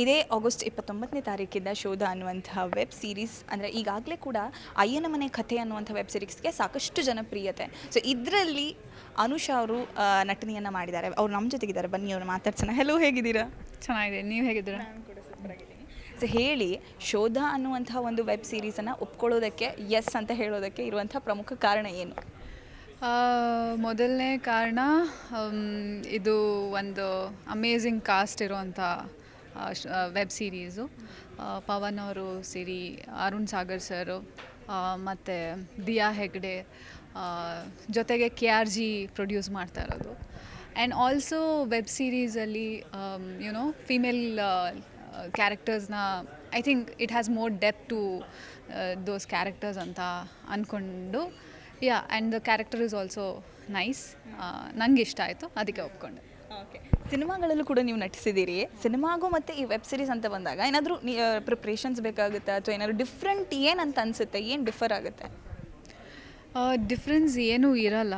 ಇದೇ ಆಗಸ್ಟ್ ಇಪ್ಪತ್ತೊಂಬತ್ತನೇ ತಾರೀಕಿಂದ ಶೋಧ ಅನ್ನುವಂತಹ ವೆಬ್ ಸೀರೀಸ್ ಅಂದರೆ ಈಗಾಗಲೇ ಕೂಡ ಅಯ್ಯನ ಮನೆ ಕಥೆ ಅನ್ನುವಂಥ ವೆಬ್ ಸೀರೀಸ್ಗೆ ಸಾಕಷ್ಟು ಜನಪ್ರಿಯತೆ. ಸೊ ಇದರಲ್ಲಿ ಅನುಷಾ ಅವರು ನಟನೆಯನ್ನು ಮಾಡಿದ್ದಾರೆ. ಅವ್ರು ನಮ್ಮ ಜೊತೆಗಿದ್ದಾರೆ. ಬನ್ನಿ ಅವ್ರು ಮಾತಾಡ್ಸೋಣ. ಹೆಲೋ ಹೇಗಿದ್ದೀರಾ? ಚೆನ್ನಾಗಿದೆ. ನೀವು ಹೇಗಿದ್ದೀರಾ? ಸೊ ಹೇಳಿ ಶೋಧ ಅನ್ನುವಂಥ ಒಂದು ವೆಬ್ ಸೀರೀಸನ್ನು ಒಪ್ಕೊಳ್ಳೋದಕ್ಕೆ ಎಸ್ ಅಂತ ಹೇಳೋದಕ್ಕೆ ಇರುವಂಥ ಪ್ರಮುಖ ಕಾರಣ ಏನು? ಮೊದಲನೇ ಕಾರಣ ಇದು ಒಂದು ಅಮೇಝಿಂಗ್ ಕಾಸ್ಟ್ ಇರುವಂಥ ವೆಬ್ ಸೀರೀಸು ಪವನ್ ಅವರು ಸಿರಿ ಅರುಣ್ ಸಾಗರ್ ಸರು ಮತ್ತು ದಿಯಾ ಹೆಗ್ಡೆ ಜೊತೆಗೆ ಕೆ ಆರ್ ಜಿ ಪ್ರೊಡ್ಯೂಸ್ ಮಾಡ್ತಾ ಇರೋದು. ಆ್ಯಂಡ್ ಆಲ್ಸೋ ವೆಬ್ ಸೀರೀಸಲ್ಲಿ you know female ಕ್ಯಾರೆಕ್ಟರ್ಸ್ನ I think it has more depth to those characters ಅಂತ ಅಂದ್ಕೊಂಡು yeah and the character is also nice ನನಗೆ ಇಷ್ಟ ಆಯಿತು, ಅದಕ್ಕೆ ಒಪ್ಕೊಂಡೆ. ಓಕೆ ಸಿನಿಮಾಗಳಲ್ಲೂ ಕೂಡ ನೀವು ನಟಿಸಿದ್ದೀರಿ. ಸಿನಿಮಾಗೂ ಮತ್ತು ಈ ವೆಬ್ ಸೀರೀಸ್ ಅಂತ ಬಂದಾಗ ಏನಾದರೂ ಪ್ರಿಪ್ರೇಷನ್ಸ್ ಬೇಕಾಗುತ್ತಾ? ಅಥವಾ ಏನಾದರೂ ಡಿಫ್ರೆಂಟ್ ಏನಂತ ಅನಿಸುತ್ತೆ? ಏನು ಡಿಫರ್ ಆಗುತ್ತೆ? ಡಿಫ್ರೆನ್ಸ್ ಏನೂ ಇರಲ್ಲ.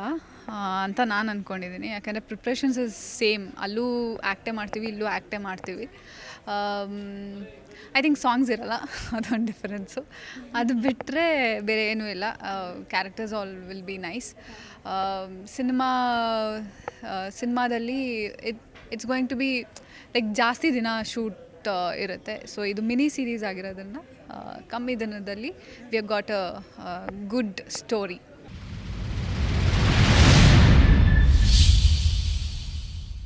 ಅಂತ ನಾನು ಅಂದ್ಕೊಂಡಿದ್ದೀನಿ ಯಾಕಂದರೆ ಪ್ರಿಪ್ರೇಷನ್ಸ್ ಇಸ್ ಸೇಮ್ ಅಲ್ಲೂ ಆ್ಯಕ್ಟೇ ಮಾಡ್ತೀವಿ, ಇಲ್ಲೂ ಆ್ಯಕ್ಟೇ ಮಾಡ್ತೀವಿ. ಐ ಥಿಂಕ್ ಸಾಂಗ್ಸ್ ಇರಲ್ಲ, ಅದೊಂದು ಡಿಫರೆನ್ಸು ಅದು ಬಿಟ್ಟರೆ ಬೇರೆ ಏನೂ ಇಲ್ಲ. Characters all will be nice cinema ಸಿನಿಮಾದಲ್ಲಿ it it's going to be like ಜಾಸ್ತಿ ದಿನ ಶೂಟ್ ಇರುತ್ತೆ. ಸೊ ಇದು ಮಿನಿ ಸೀರೀಸ್ ಆಗಿರೋದನ್ನು ಕಮ್ಮಿ ದಿನದಲ್ಲಿ we have got a good story